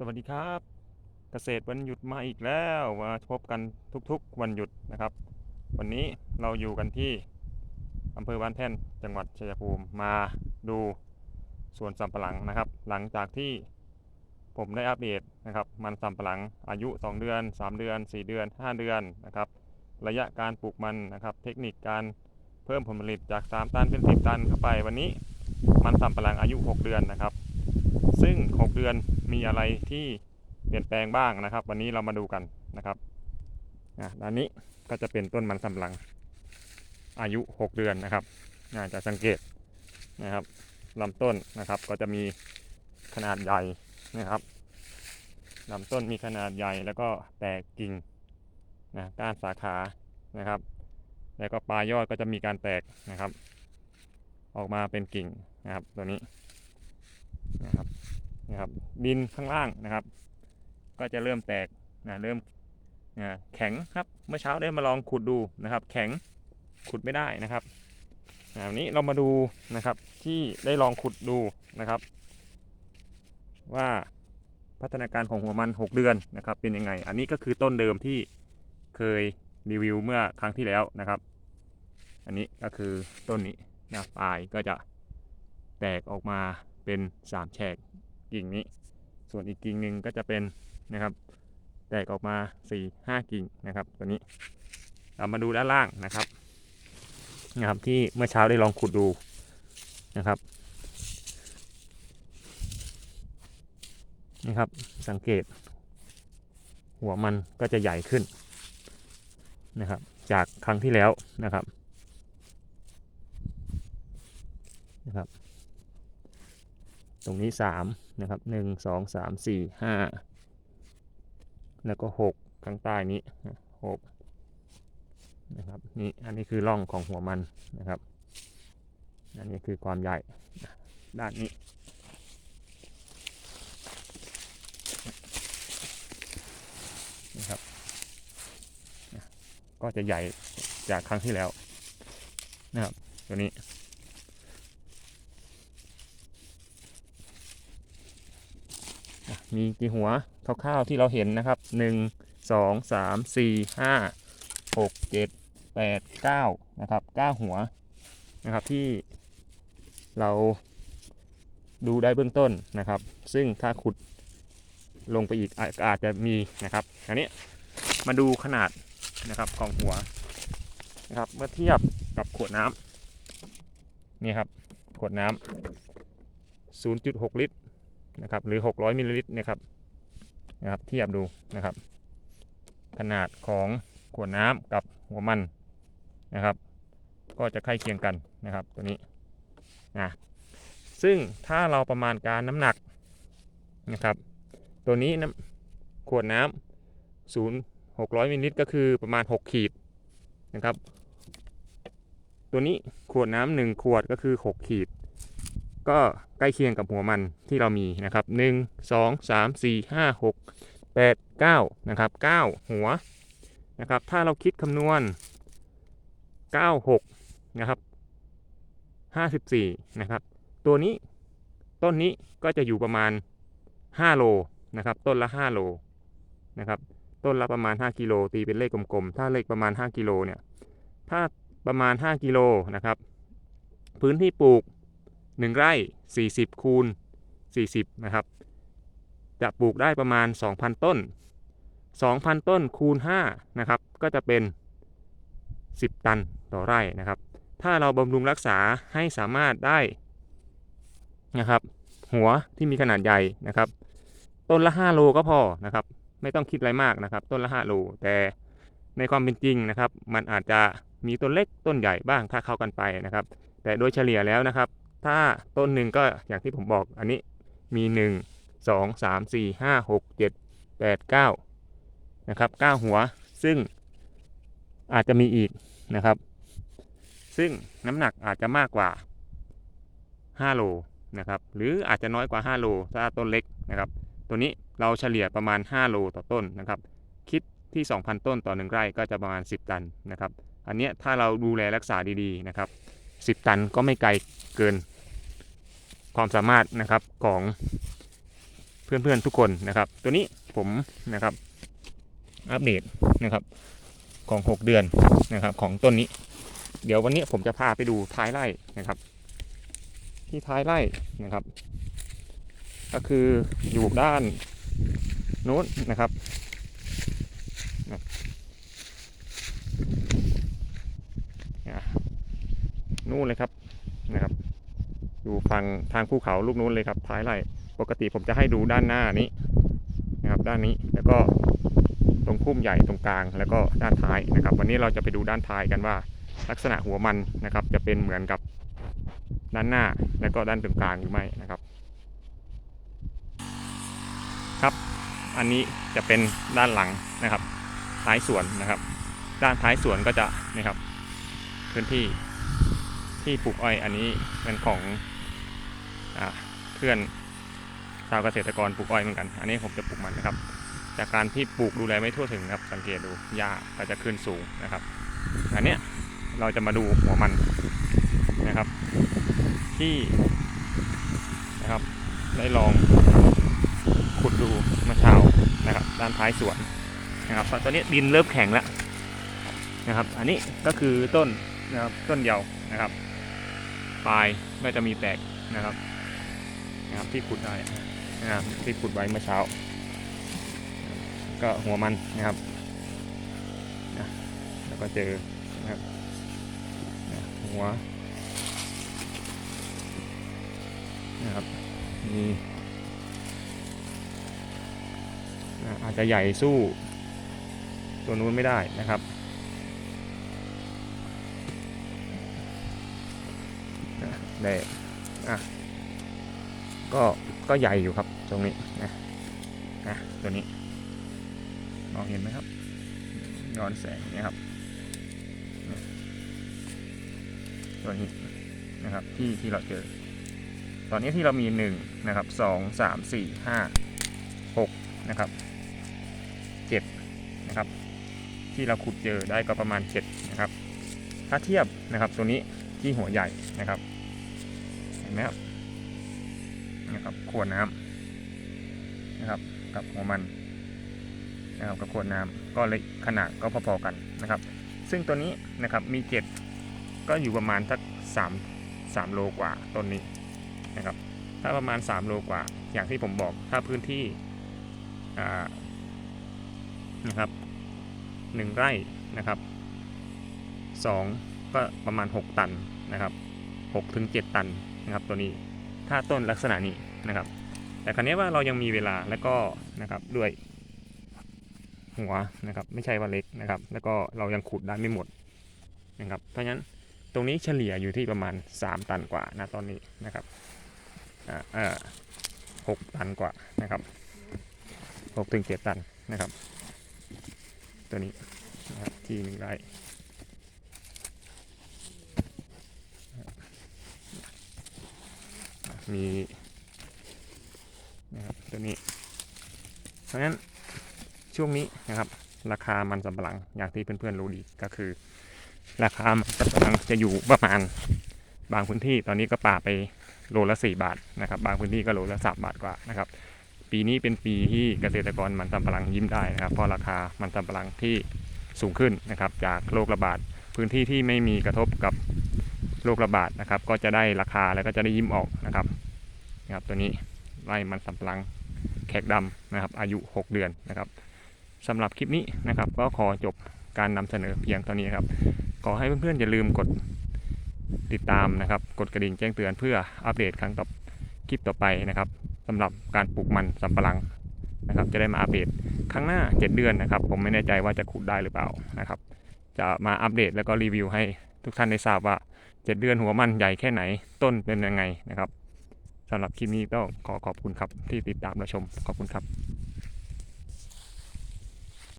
สวัสดีครับ เกษตรวันหยุดมาอีกแล้วมาพบกันทุกๆ วันหยุดนะครับ วันนี้เราอยู่กันที่อำเภอบ้านแท่นจังหวัดชัยภูมิมาดูสวนสำปะหลังนะครับ หลังจากที่ผมได้อัปเดตนะครับ มันสำปะหลังอายุ 2 เดือน 3 เดือน 4 เดือน 5 เดือนนะครับ ระยะการปลูกมันนะครับ เทคนิคการเพิ่มผลผลิตจาก 3 ตันเป็น 10 ตันเข้าไป วันนี้มันสำปะหลังอายุ 6 เดือนนะครับ ซึ่ง 6 เดือนมีอะไรที่เปลี่ยนแปลงบ้างนะครับ วันนี้เรามาดูกันนะครับอะด้านนี้ก็จะเป็นต้นมันสำลังอายุ 6 เดือนนะครับอาจจะสังเกตนะครับลำต้นนะครับก็จะมีขนาดใหญ่นะครับลำต้นมีขนาดใหญ่แล้วก็แตกกิ่งนะก้านสาขานะครับ แล้วก็ปลายยอดก็จะมีการแตกนะครับ ออกมาเป็นกิ่งนะครับตัวนี้นะครับ นะครับดินข้างล่างนะครับ ก็จะเริ่มแตกนะเริ่มนะแข็งครับเมื่อเช้าได้มาลองขุดดูนะครับ แข็งขุดไม่ได้นะครับนะวันนี้เรามาดูนะครับที่ได้ลองขุดดูนะครับ ว่าพัฒนาการของหัวมัน 6 เดือนนะครับ เป็นยังไง อันนี้ก็คือต้นเดิมที่เคยรีวิวเมื่อครั้งที่แล้วนะครับ อันนี้ก็คือต้นนี้นะปลายก็จะแตกออกมาเป็นสามแฉก กิ่งนี้ ส่วนอีกกิ่งหนึ่งก็จะเป็นนะครับ แตกออกมา4ี่ห้ากิ่งนะครับ ตัวนี้ เรามาดูด้านล่างนะครับนะครับที่เมื่อเช้าได้ลองขุดดูนะครับนี่ครับสังเกต หัวมันก็จะใหญ่ขึ้นนะครับ จากครั้งที่แล้วนะครับนะครับ ตรงนี้สามนะครับหนึ่งสองสามสี่ห้าแล้วก็หกข้างใต้นี้หกนะครับนี่อันนี้คือร่องของหัวมันนะครับ อันนี้คือความใหญ่ด้านนี้นะครับก็จะใหญ่จากครั้งที่แล้วนะครับตัวนี้ มีกี่หัวคร่าวๆที่เราเห็นนะครับหนึ่งสองสามสี่ห้าหกเจ็ดแปดเก้านะครับเก้าหัวนะครับที่เราดูได้เบื้องต้นนะครับ ซึ่งถ้าขุดลงไปอีกอาอาจจะมีนะครับ อันนี้มาดูขนาดนะครับของหัวนะครับเมื่อเทียบกับขวดน้ำนี่ครับขวดน้ำ0.6 ลิตร นะครับหรือ 600มิลลิลิตรนะครับนะครับเทียบดูนะครับ ขนาดของขวดน้ำกับหัวมันนะครับ ก็จะใกล้เคียงกันนะครับตัวนี้นะซึ่งถ้าเราประมาณการน้ำหนักนะครับ ตัวนี้น้ำขวดน้ำศูนย์หกร้อยมิลลิลิตรก็คือประมาณ 6 ขีดนะครับ ตัวนี้ขวดน้ำหนึ่งขวดก็คือ 6 ขีด ก็ใกล้เคียงกับหัวมันที่เรามีนะครับ 1 2 3 4 5 6 8 9นะครับ9 หัวนะครับ ถ้าเราคิดคำนวณ 96นะครับ54นะครับ ตัวนี้ต้นนี้ก็จะอยู่ประมาณ 5 โลนะครับ ต้นละ 5 โลนะครับต้นละประมาณ 5 กิโลตีเป็นเลขกลมๆ ถ้าเลขประมาณ 5 กิโลเนี่ย ถ้าประมาณ 5 กิโลนะครับ พื้นที่ปลูก 1 ไร่ 40 คูณ 40 นะครับ จะปลูกได้ประมาณ 2,000 ต้น 2,000 ต้นคูณ 5 นะครับ ก็จะเป็น 10 ตันต่อไร่นะครับ ถ้าเราบำรุงรักษาให้สามารถได้นะครับ หัวที่มีขนาดใหญ่นะครับ ต้นละ 5 โลก็พอนะครับ ไม่ต้องคิดอะไรมากนะครับ ต้นละ 5 โล แต่ในความเป็นจริงนะครับ มันอาจจะมีต้นเล็กต้นใหญ่บ้างถ้าเข้ากันไปนะครับ แต่โดยเฉลี่ยแล้วนะครับ ถ้าต้นหนึ่งก็อย่างที่ผมบอกอันนี้มี 1 2 3 4 5 6 7 8 9นะครับ9หัว ซึ่งอาจจะมีอีกนะครับ ซึ่งน้ำหนักอาจจะมากกว่า 5 โลนะครับ หรืออาจจะน้อยกว่า 5 โลถ้าต้นเล็กนะครับ ตัวนี้เราเฉลี่ยประมาณ 5 โลต่อต้นนะครับ คิดที่ 2,000 ต้นต่อ 1 ไร่ก็จะประมาณ 10 ตันนะครับ อันนี้ถ้าเราดูแลรักษาดีๆนะครับ 10 ตันก็ไม่ไกลเกินความสามารถนะครับของเพื่อนๆทุกคนนะครับ ตัวนี้ผมนะครับอัปเดตนะครับของ 6 เดือนนะครับของต้นนี้ เดี๋ยววันนี้ผมจะพาไปดูท้ายไร่นะครับ ที่ท้ายไร่นะครับ ก็คืออยู่ด้านโน้นนะครับนะอะ นู่นเลยครับนะครับอยู่ฝั่งทางภูเขาลูกนู้นเลยครับท้ายไร่ปกติผมจะให้ดูด้านหน้านี้นะครับ ด้านนี้แล้วก็ตรงพุ่มใหญ่ตรงกลางแล้วก็ด้านท้ายนะครับ วันนี้เราจะไปดูด้านท้ายกันว่า ลักษณะหัวมันนะครับ จะเป็นเหมือนกับด้านหน้าแล้วก็ด้านตรงกลางหรือไม่นะครับ ครับ อันนี้จะเป็นด้านหลังนะครับ ท้ายสวนนะครับ ด้านท้ายสวนก็จะนะครับพื้นที่ ที่ปลูกอ้อยอันนี้เป็นของอเพื่อนชาวเกษตรกรปลูกอ้อยเหมือนกัน อันนี้ผมจะปลูกมันนะครับ จากการที่ปลูกดูแลไม่ทั่วถึงนะครับ สังเกตดูหญ้าก็จะขึ้นสูงนะครับ อันเนี้ยเราจะมาดูหัวมันนะครับ ที่นะครับได้ลองขุดดูเมื่อเช้านะครับ ด้านท้ายสวนนะครับตอนนี้ดินเริ่มแข็งแล้วนะครับ อันนี้ก็คือต้นนะครับต้นเดียวนะครับ ปลายก็จะมีแตกนะครับนะครับที่ขุดได้นะครับที่ขุดไว้เมื่อเช้า ก็หัวมันนะครับนะแล้วก็เจอนะครับนะหัวนะครับมีนะอาจจะใหญ่สู้ตัวนู้นไม่ได้นะครับนะ ได้อะก็ก็ใหญ่อยู่ครับตรงนี้นะนะตัวนี้มองเห็นไหมครับย้อนแสงเนี่ยครับตัวนี้นะครับที่ที่เราเจอ ตอนนี้ที่เรามีหนึ่งนะครับสองสามสี่ห้าหกนะครับเจ็ดนะครับ ที่เราขุดเจอได้ก็ประมาณเจ็ดนะครับ ถ้าเทียบนะครับตัวนี้ที่หัวใหญ่นะครับ ห็นไหมครับนะครับขวดน้ำนะครับ กับหัวมันนะครับกับขวดน้ำก็เล็กขนาดก็พอๆกันนะครับ ซึ่งตัวนี้นะครับมีเกล็ดก็อยู่ประมาณสัก3 3โลกว่าต้นนี้นะครับ ถ้าประมาณ 3 โลกว่า อย่างที่ผมบอกถ้าพื้นที่นะครับหนึ่งไร่นะครับสองก็ประมาณ 6 ตันนะครับ 6ถึง7ตันนะครับตัวนี้ถ้าต้นลักษณะนี้นะครับ แต่ครั้นี้ว่าเรายังมีเวลาแล้วก็นะครับด้วยหัวนะครับไม่ใช่ว่าเล็กนะครับ แล้วก็เรายังขุดได้ไม่หมดนะครับ เพราะฉะนั้นตรงนี้เฉลี่ยอยู่ที่ประมาณ 3 ตันกว่านะตอนนี้นะครับอ่าหกตันกว่านะครับหกถึงเจ็ดตันนะครับ ตัวนี้นะครับที่หนึ่งไร่ มีนะครับตัวนี้ เพราะฉะนั้นช่วงนี้นะครับราคามันสำปะหลังอย่างที่เพื่อนๆรู้ดีก็คือ ราคามันสำปะหลังจะอยู่ประมาณบางพื้นที่ตอนนี้ก็ป่าไปโลละ 4 บาทนะครับบางพื้นที่ก็โลละ3บาทกว่านะครับปีนี้เป็นปีที่เกษตรกรมันสำปะหลังยิ้มได้นะครับ เพราะราคามันสำปะหลังที่สูงขึ้นนะครับจากโรคระบาดพื้นที่ที่ไม่มีกระทบกับ โรคระบาดนะครับ ก็จะได้ราคาแล้วก็จะได้ยิ้มออกนะครับนะครับ ตัวนี้ไร่มันสำปะหลังแขกดำนะครับ อายุ 6 เดือนนะครับสำหรับคลิปนี้นะครับ ก็ขอจบการนำเสนอเพียงเท่านี้ครับ ขอให้เพื่อนๆอย่าลืมกดติดตามนะครับ กดกระดิ่งแจ้งเตือนเพื่ออัปเดตครั้งต่อคลิปต่อไปนะครับสำหรับการปลูกมันสำปะหลังนะครับ จะได้มาอัปเดตครั้งหน้า 7 เดือนนะครับ ผมไม่แน่ใจว่าจะขุดได้หรือเปล่านะครับ จะมาอัปเดตแล้วก็รีวิวให้ทุกท่านได้ทราบว่า จ็ดเดือนหัวมันใหญ่แค่ไหนต้นเป็นยังไงนะครับสำหรับคลิปนี้ต้องขอขอบคุณครับที่ติดตามและชมขอบคุณครับ